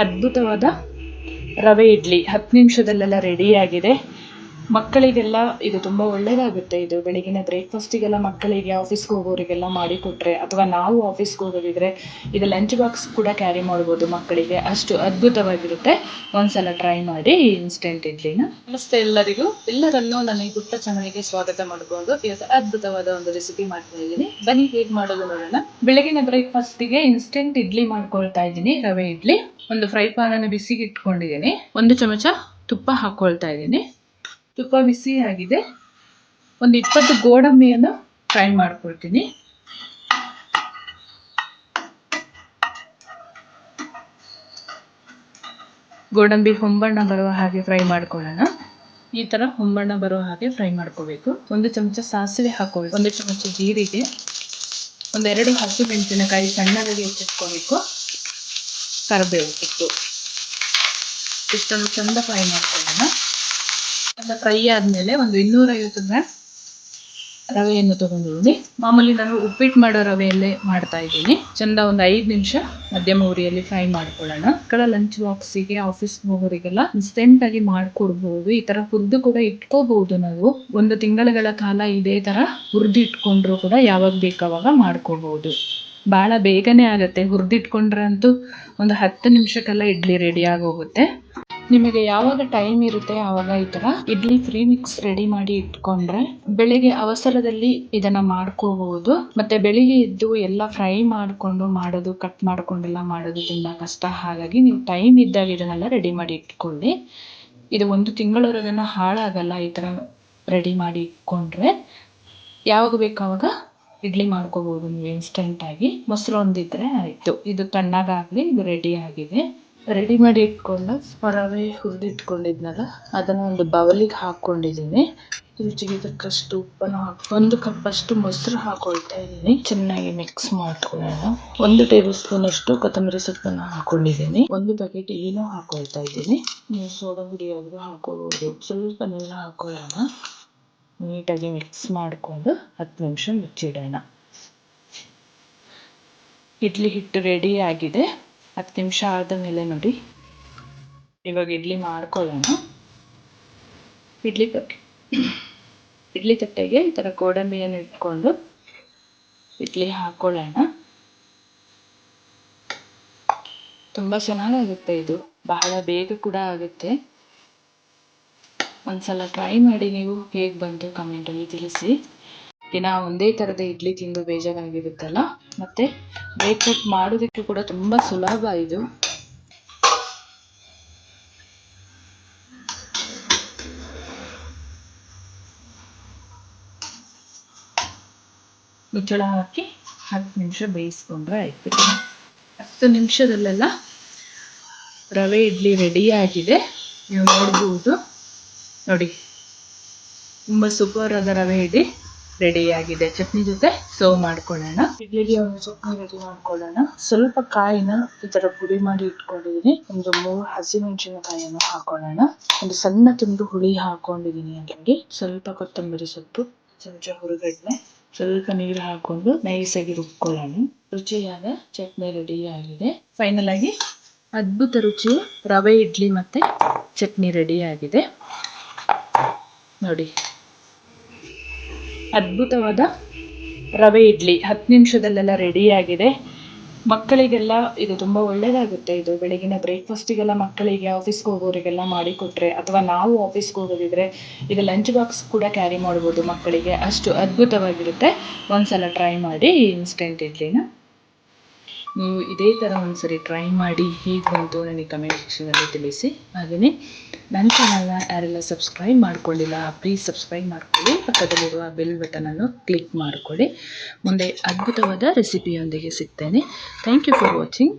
ಅದ್ಭುತವಾದ ರವೆ ಇಡ್ಲಿ. ಹತ್ತು ನಿಮಿಷದಲ್ಲೆಲ್ಲ ರೆಡಿಯಾಗಿದೆ ಮಕ್ಕಳಿಗೆಲ್ಲ ಇದು ತುಂಬ ಒಳ್ಳೆಯದಾಗುತ್ತೆ ಇದು ಬೆಳಗಿನ ಬ್ರೇಕ್ಫಾಸ್ಟಿಗೆಲ್ಲ ಮಕ್ಕಳಿಗೆ ಆಫೀಸ್ಗೆ ಹೋಗೋರಿಗೆಲ್ಲ ಮಾಡಿ ಕೊಟ್ಟರೆ ಅಥವಾ ನಾವು ಆಫೀಸ್ಗೆ ಹೋಗೋದಿದ್ರೆ ಇದು ಲಂಚ್ ಬಾಕ್ಸ್ ಕೂಡ ಕ್ಯಾರಿ ಮಾಡ್ಬೋದು ಮಕ್ಕಳಿಗೆ. ಅಷ್ಟು ಅದ್ಭುತವಾಗಿರುತ್ತೆ. ಒಂದ್ಸಲ ಟ್ರೈ ಮಾಡಿ ಇನ್ಸ್ಟೆಂಟ್ ಇಡ್ಲಿನ ನಮಸ್ತೆ ಎಲ್ಲರಿಗೂ. ಎಲ್ಲರನ್ನೂ ನನ್ನ ಈ ಪುಟ್ಟ ಚಾನಲ್ಗೆ ಸ್ವಾಗತ ಮಾಡ್ಕೊಂಡು ಇವತ್ತು ಅದ್ಭುತವಾದ ಒಂದು ರೆಸಿಪಿ ಮಾಡ್ತಾ ಇದ್ದೀನಿ. ಬನ್ನಿ ಹೇಗೆ ಮಾಡೋದು ನೋಡೋಣ. ಬೆಳಗಿನ ಬ್ರೇಕ್ಫಾಸ್ಟಿಗೆ ಇನ್ಸ್ಟೆಂಟ್ ಇಡ್ಲಿ ಮಾಡ್ಕೊಳ್ತಾ ಇದ್ದೀನಿ. ರವೆ ಇಡ್ಲಿ ಒಂದು ಫ್ರೈ ಪ್ಯಾನ್ ಅನ್ನು ಬಿಸಿಗೆ ಇಟ್ಕೊಂಡಿದ್ದೀನಿ ಒಂದು ಚಮಚ ತುಪ್ಪ ಹಾಕ್ಕೊಳ್ತಾ ಇದ್ದೀನಿ. ತುಪ್ಪ ಬಿಸಿ ಆಗಿದೆ. ಒಂದು ಇಪ್ಪತ್ತು ಗೋಡಂಬಿಯನ್ನು ಫ್ರೈ ಮಾಡ್ಕೊಳ್ತೀನಿ. ಗೋಡಂಬಿ ಹೊಂಬಣ್ಣ ಬರುವ ಹಾಗೆ ಫ್ರೈ ಮಾಡ್ಕೊಳ್ಳೋಣ. ಈ ತರ ಹೊಂಬಣ್ಣ ಬರೋ ಹಾಗೆ ಫ್ರೈ ಮಾಡ್ಕೋಬೇಕು. ಒಂದು ಚಮಚ ಸಾಸಿವೆ ಹಾಕೋಬೇಕು ಒಂದು ಚಮಚ ಜೀರಿಗೆ. ಒಂದೆರಡು ಹಸಿ ಮೆಣಸಿನಕಾಯಿ ಸಣ್ಣದಾಗಿ ಹೆಚ್ಚಿಟ್ಕೋಬೇಕು. ಕರಿಬೇವು ಇಷ್ಟೊಂದು ಚಂದ ಫ್ರೈ ಮಾಡ್ಕೊಳ್ಳೋಣ. ಎಲ್ಲ ಫ್ರೈ ಆದಮೇಲೆ ಒಂದು ಇನ್ನೂರೈವತ್ತು ಗ್ರಾಮ್ ರವೆಯನ್ನು ತಗೊಂಡಿದ್ದೀನಿ. ಮಾಮೂಲಿ ನಾನು ಉಪ್ಪಿಟ್ಟು ಮಾಡೋ ರವೆಯಲ್ಲೇ ಮಾಡ್ತಾ ಇದ್ದೀನಿ. ಚಂದ ಒಂದು ಐದು ನಿಮಿಷ ಮಧ್ಯಮ ಉರಿಯಲ್ಲಿ ಫ್ರೈ ಮಾಡ್ಕೊಳ್ಳೋಣ. ಮಕ್ಕಳ ಲಂಚ್ ಬಾಕ್ಸಿಗೆ ಆಫೀಸ್ ಹೋಗೋರಿಗೆಲ್ಲ ಇನ್ಸ್ಟೆಂಟ್ ಆಗಿ ಮಾಡ್ಕೊಡ್ಬೋದು. ಈ ತರ ಹುರಿದು ಕೂಡ ಇಟ್ಕೋಬಹುದು ನಾವು. ಒಂದು ತಿಂಗಳುಗಳ ಕಾಲ ಇದೇ ತರ ಹುರಿದು ಇಟ್ಕೊಂಡ್ರು ಕೂಡ ಯಾವಾಗ ಬೇಕಾವಾಗ ಮಾಡ್ಕೊಬಹುದು ಬಹಳ ಬೇಗನೆ ಆಗುತ್ತೆ. ಹುರಿದಿಟ್ಕೊಂಡ್ರೆ ಅಂತೂ ಒಂದು ಹತ್ತು ನಿಮಿಷಕ್ಕೆಲ್ಲ ಇಡ್ಲಿ ರೆಡಿ ಆಗೋಗುತ್ತೆ. ನಿಮಗೆ ಯಾವಾಗ ಟೈಮ್ ಇರುತ್ತೆ ಆವಾಗ ಈ ತರ ಇಡ್ಲಿ ಫ್ರೀ ಮಿಕ್ಸ್ ರೆಡಿ ಮಾಡಿ ಇಟ್ಕೊಂಡ್ರೆ ಬೆಳಿಗ್ಗೆ ಅವಸರದಲ್ಲಿ ಇದನ್ನ ಮಾಡ್ಕೋಬಹುದು. ಮತ್ತೆ ಬೆಳಿಗ್ಗೆ ಎದ್ದು ಎಲ್ಲ ಫ್ರೈ ಮಾಡ್ಕೊಂಡು ಮಾಡೋದು ಕಟ್ ಮಾಡಿಕೊಂಡೆಲ್ಲ ಮಾಡೋದು ತುಂಬಾ ಕಷ್ಟ. ಹಾಗಾಗಿ ನೀವು ಟೈಮ್ ಇದ್ದಾಗ ಇದನ್ನೆಲ್ಲ ರೆಡಿ ಮಾಡಿ ಇಟ್ಕೊಳ್ಳಿ. ಇದು ಒಂದು ತಿಂಗಳವರೆಗೂ ಹಾಳಾಗಲ್ಲ ಈ ತರ ರೆಡಿ ಮಾಡಿ ಇಟ್ಕೊಂಡ್ರೆ. ಯಾವಾಗ ಬೇಕು ಆವಾಗ ಇಡ್ಲಿ ಮಾಡ್ಕೋಬಹುದು ನೀವು ಇನ್ಸ್ಟೆಂಟ್ ಆಗಿ. ಮೊಸರು ಒಂದಿದ್ರೆ ಆಯ್ತು. ಇದು ತಣ್ಣಗಾಗಲಿ, ಇದು ರೆಡಿ ಆಗಿದೆ. ರೆಡಿ ಮಾಡಿ ಇಟ್ಕೊಂಡು ರವೆ ಹುರಿದಿಟ್ಕೊಂಡಿದ್ನಲ್ಲ, ಅದನ್ನ ಒಂದು ಬೌಲಿಗೆ ಹಾಕೊಂಡಿದ್ದೀನಿ ರುಚಿಗೆ ತಕ್ಕಷ್ಟು ಉಪ್ಪನ್ನು ಹಾಕಿ, ಒಂದು ಕಪ್ಪಷ್ಟು ಮೊಸರು ಹಾಕೊಳ್ತಾ ಇದ್ದೀನಿ ಚೆನ್ನಾಗಿ ಮಿಕ್ಸ್ ಮಾಡ್ಕೊಳ್ಳೋಣ. ಒಂದು ಟೇಬಲ್ ಸ್ಪೂನ್ ಅಷ್ಟು ಕೊತ್ತಂಬರಿ ಸೊಪ್ಪನ್ನು ಹಾಕೊಂಡಿದ್ದೀನಿ ಒಂದು ಪ್ಯಾಕೆಟ್ ಏನೋ ಹಾಕೊಳ್ತಾ ಇದ್ದೀನಿ ನೀವು ಸೋಡಾ ಪುಡಿ ಆದ್ರೂ ಹಾಕೋಬಹುದು ಸ್ವಲ್ಪ ನೀರು ಹಾಕೊಳ್ಳೋಣ ನೀಟಾಗಿ ಮಿಕ್ಸ್ ಮಾಡಿಕೊಂಡು ಹತ್ತು ನಿಮಿಷ ಮುಚ್ಚಿಡೋಣ. ಇಡ್ಲಿ ಹಿಟ್ಟು ರೆಡಿ ಆಗಿದೆ. ಹತ್ತು ನಿಮಿಷ ಆದ ಮೇಲೆ ನೋಡಿ. ಇವಾಗ ಇಡ್ಲಿ ಮಾಡ್ಕೊಳ್ಳೋಣ. ಇಡ್ಲಿ ತಟ್ಟೆ ಇಡ್ಲಿ ತಟ್ಟೆಗೆ ಈ ಥರ ಗೋಡಂಬಿಯನ್ನು ಇಟ್ಕೊಂಡು ಇಡ್ಲಿ ಹಾಕ್ಕೊಳ್ಳೋಣ ತುಂಬ ಚೆನ್ನಾಗಾಗುತ್ತೆ ಇದು. ಬಹಳ ಬೇಗ ಕೂಡ ಆಗುತ್ತೆ. ಒಂದ್ಸಲ ಟ್ರೈ ಮಾಡಿ ನೀವು ಹೇಗೆ ಬಂತು ಕಮೆಂಟಲ್ಲಿ ತಿಳಿಸಿ. ದಿನ ಒಂದೇ ಥರದ ಇಡ್ಲಿ ತಿಂದು ಬೇಜಾರಾಗಿರುತ್ತಲ್ಲ? ಮತ್ತೆ ಬ್ರೇಕ್ಫಾಸ್ಟ್ ಮಾಡೋದಕ್ಕೆ ಕೂಡ ತುಂಬ ಸುಲಭ ಇದು. ಮುಚ್ಚಳ ಹಾಕಿ ಹತ್ತು ನಿಮಿಷ ಬೇಯಿಸ್ಕೊಂಡ್ರೆ ಆಯ್ತು. ಹತ್ತು ನಿಮಿಷದಲ್ಲೆಲ್ಲ ರವೆ ಇಡ್ಲಿ ರೆಡಿ ಆಗಿದೆ. ನೀವು ನೋಡ್ಬೋದು. ನೋಡಿ ತುಂಬ ಸೂಪರ್ ಆದ ರವೆ ಇಡ್ಲಿ ರೆಡಿ ಆಗಿದೆ ಚಟ್ನಿ ಜೊತೆ. ಸರ್ವ್ ಮಾಡ್ಕೊಳ್ಳೋಣ. ಇಡ್ಲಿಗೆ ಒಂದು ಚಟ್ನಿ ರೆಡಿ ಮಾಡ್ಕೊಳ್ಳೋಣ. ಸ್ವಲ್ಪ ಕಾಯಿನ ಈ ತರ ಪುಡಿ ಮಾಡಿ ಇಟ್ಕೊಂಡಿದೀನಿ ಒಂದು ಮೂರು ಹಸಿಮೆಣಸಿನಕಾಯಿಯನ್ನು ಹಾಕೊಳ್ಳೋಣ. ಒಂದು ಸಣ್ಣ ತುಂಡು ಹುಳಿ ಹಾಕೊಂಡಿದೀನಿ ಅದಕ್ಕೆ ಸ್ವಲ್ಪ ಕೊತ್ತಂಬರಿ ಸೊಪ್ಪು ಚಮಚ ಹುರುಗಡ್ಲೆ, ಸ್ವಲ್ಪ ನೀರು ಹಾಕೊಂಡು ಆಗಿ ರುಬ್ಕೊಳ್ಳೋಣ. ರುಚಿಯಾದ ಚಟ್ನಿ ರೆಡಿ ಆಗಿದೆ. ಫೈನಲ್ ಆಗಿ ಅದ್ಭುತ ರುಚಿ ರವೆ, ಇಡ್ಲಿ ಮತ್ತೆ ಚಟ್ನಿ ರೆಡಿ ಆಗಿದೆ. ನೋಡಿ. ಅದ್ಭುತವಾದ ರವೆ ಇಡ್ಲಿ. ಹತ್ತು ನಿಮಿಷದಲ್ಲೆಲ್ಲ ರೆಡಿಯಾಗಿದೆ ಮಕ್ಕಳಿಗೆಲ್ಲ ಇದು ತುಂಬ ಒಳ್ಳೆಯದಾಗುತ್ತೆ ಇದು ಬೆಳಗಿನ ಬ್ರೇಕ್ಫಾಸ್ಟಿಗೆಲ್ಲ ಮಕ್ಕಳಿಗೆ ಆಫೀಸ್ಗೆ ಹೋಗೋರಿಗೆಲ್ಲ ಮಾಡಿ ಕೊಟ್ಟರೆ ಅಥವಾ ನಾವು ಆಫೀಸ್ಗೆ ಹೋಗೋದಿದ್ರೆ ಇದು ಲಂಚ್ ಬಾಕ್ಸ್ ಕೂಡ ಕ್ಯಾರಿ ಮಾಡ್ಬೋದು ಮಕ್ಕಳಿಗೆ. ಅಷ್ಟು ಅದ್ಭುತವಾಗಿರುತ್ತೆ. ಒಂದ್ಸಲ ಟ್ರೈ ಮಾಡಿ ಇನ್ಸ್ಟೆಂಟ್ ಇಡ್ಲಿನ. ನೀವು ಇದೇ ಥರ ಒಂದ್ಸರಿ ಟ್ರೈ ಮಾಡಿ ಹೇಗೆ ಬಂತು ನನಗೆ ಕಮೆಂಟ್ ಸೆಕ್ಷನಲ್ಲಿ ತಿಳಿಸಿ. ಹಾಗೆಯೇ ನನ್ನ ಚಾನಲ್ನ ಯಾರೆಲ್ಲ ಸಬ್ಸ್ಕ್ರೈಬ್ ಮಾಡ್ಕೊಂಡಿಲ್ಲ ಪ್ಲೀಸ್ ಸಬ್ಸ್ಕ್ರೈಬ್ ಮಾಡ್ಕೊಳ್ಳಿ. ಪಕ್ಕದಲ್ಲಿರುವ ಬೆಲ್ ಬಟನನ್ನು ಕ್ಲಿಕ್ ಮಾಡಿಕೊಳ್ಳಿ. ಮುಂದೆ ಅದ್ಭುತವಾದ ರೆಸಿಪಿಯೊಂದಿಗೆ ಸಿಗ್ತೇನೆ. Thank you for watching